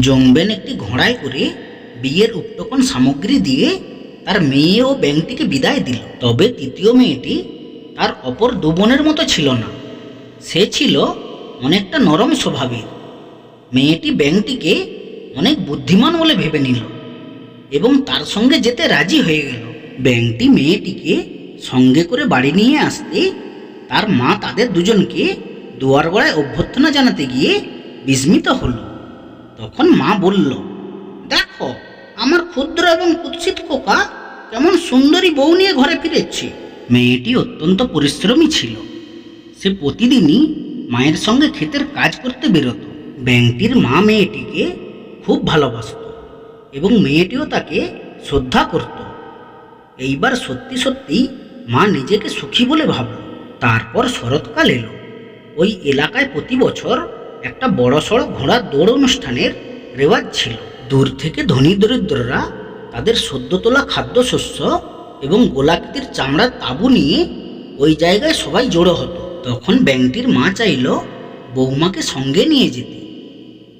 জংবেন একটি ঘোড়ায় করে বিয়ের উপটকন সামগ্রী দিয়ে তার মেয়ে ও ব্যাংকটিকে বিদায় দিল। তবে তৃতীয় মেয়েটি তার অপর দু বোনের মতো ছিল না। সে ছিল অনেকটা নরম স্বভাবের। মেয়েটি ব্যাংকটিকে অনেক বুদ্ধিমান বলে ভেবে নিল এবং তার সঙ্গে যেতে রাজি হয়ে গেল। ব্যাংকটি মেয়েটিকে সঙ্গে করে বাড়ি নিয়ে আসতে তার মা তাদের দুজনকে দুয়ার গড়ায় অভ্যর্থনা জানাতে গিয়ে বিস্মিত হলো। তখন মা বলল, দেখো, আমার ক্ষুদ্র এবং কুৎসিত খোকা কেমন সুন্দরী বউ নিয়ে ঘরে ফিরেছে। মেয়েটি অত্যন্ত পরিশ্রমী ছিল। সে প্রতিদিনই মায়ের সঙ্গে ক্ষেতের কাজ করতে বেরোত। ব্যাংকটির মা মেয়েটিকে খুব ভালোবাসত এবং মেয়েটিও তাকে শ্রদ্ধা করত। এইবার সত্যি সত্যি মা নিজেকে সুখী বলে ভাবল। তারপর শরৎকাল এলো। ওই এলাকায় প্রতি বছর একটা বড় সড়ো ঘোড়ার দৌড় অনুষ্ঠানের রেওয়াজ ছিল। দূর থেকে ধনী দরিদ্ররা তাদের সদ্য তোলা খাদ্যশস্য এবং গোলাকৃতির চামড়ার তাঁবু নিয়ে ওই জায়গায় সবাই জড়ো হতো। তখন ব্যাংকটির মা চাইল বৌমাকে সঙ্গে নিয়ে যেতে।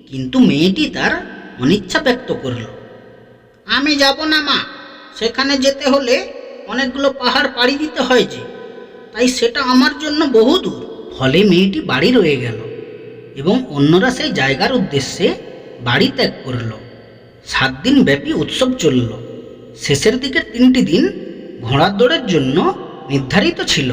কিন্তু মেয়েটি তার অনিচ্ছা ব্যক্ত করল, আমি যাব না মা, সেখানে যেতে হলে অনেকগুলো পাহাড় পাড়ি দিতে হয় যে, তাই সেটা আমার জন্য বহু দূর ফলে মেয়েটি বাড়ি রয়ে গেল। এবং অন্যরা সেই জায়গার উদ্দেশ্যে বাড়ি ত্যাগ করল। সাত দিন ব্যাপী উৎসব চলল। শেষের দিকের তিনটি দিন ঘোড়ার দৌড়ের জন্য নির্ধারিত ছিল।